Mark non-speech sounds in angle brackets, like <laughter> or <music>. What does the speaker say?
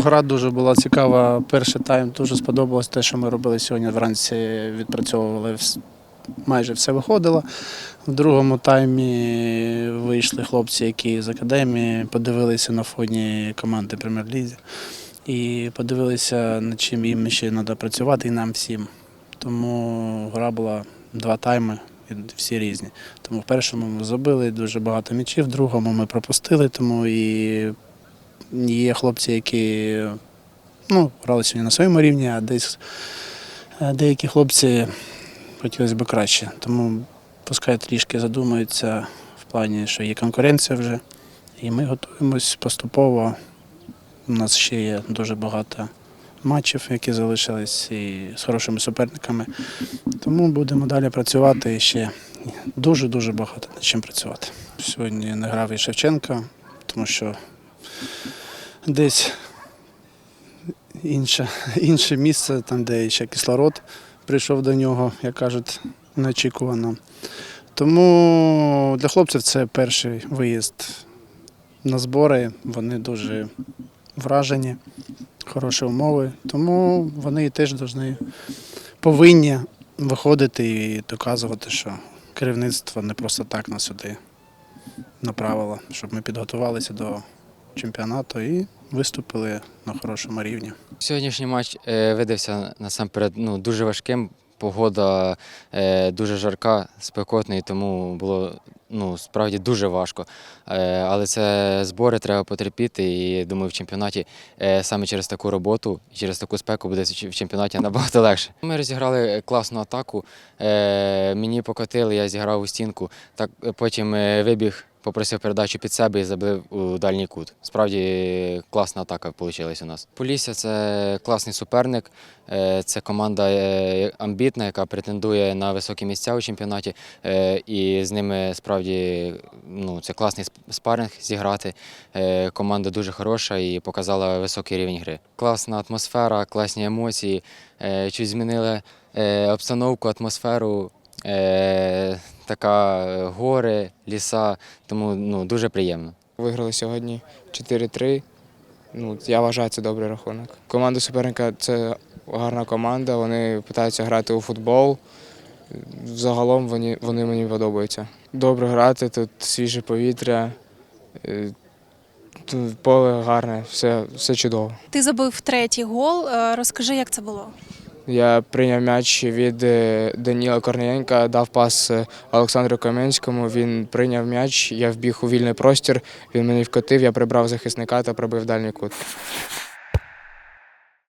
Гра дуже була цікава. Перший тайм дуже сподобалось те, що ми робили сьогодні вранці. Відпрацьовували майже все виходило. В другому таймі вийшли хлопці, які з академії, подивилися на фоні команди прем'єр-лізі і подивилися, над чим їм ще треба працювати, і нам всім. Тому гра була два тайми, всі різні. Тому в першому ми забили дуже багато м'ячів, в другому ми пропустили, тому і Є хлопці, які ну, грали сьогодні на своєму рівні, а десь е, деякі хлопці хотілося б краще. Тому пускай трішки задумаються в плані, що є конкуренція вже. І ми готуємось поступово. У нас ще є дуже багато матчів, які залишились, і з хорошими суперниками. Тому будемо далі працювати і ще дуже-дуже багато над чим працювати. Сьогодні не грав і Шевченко, тому що десь інше, інше місце, там, де ще кислород прийшов до нього, як кажуть, неочікувано. Тому для хлопців це перший виїзд на збори. Вони дуже вражені, хороші умови. Тому вони теж повинні, повинні виходити і доказувати, що керівництво не просто так нас сюди направило, щоб ми підготувалися до чемпіонату і виступили на хорошому рівні. Сьогоднішній матч е, видався насамперед ну, дуже важким. Погода е, дуже жарка, спекотна, і тому було ну, справді дуже важко. Е, але це збори треба потерпіти. І думаю, в чемпіонаті саме через таку роботу через таку спеку буде в чемпіонаті набагато <laughs> легше. Ми розіграли класну атаку. Мені покотили, я зіграв у стінку. Так потім вибіг, попросив передачу під себе і забив у дальній кут. Справді класна атака вийшла у нас. Полісся це класний суперник. Е, Це команда е, амбітна, яка претендує на високі місця у чемпіонаті. Е, І з ними справді ну, це класний сп- спаринг зіграти. Команда дуже хороша і показала високий рівень гри. Класна атмосфера, класні емоції. Чуть змінили обстановку, атмосферу. Така е, гори, ліса, тому ну, дуже приємно. Виграли сьогодні 4-3. Ну, я вважаю, це добрий рахунок. Команда суперника це гарна команда, вони намагаються грати у футбол. Загалом вони, вони мені подобаються. Добре грати, тут свіже повітря, е, тут поле гарне, все, все чудово. Ти забив третій гол. Е, Розкажи, як це було? Я прийняв м'яч від е, Даніла Корнієнка, дав пас е, Олександру Кам'янському. Він прийняв м'яч, я вбіг у вільний простір, він мені вкотив, я прибрав захисника та пробив дальній кут.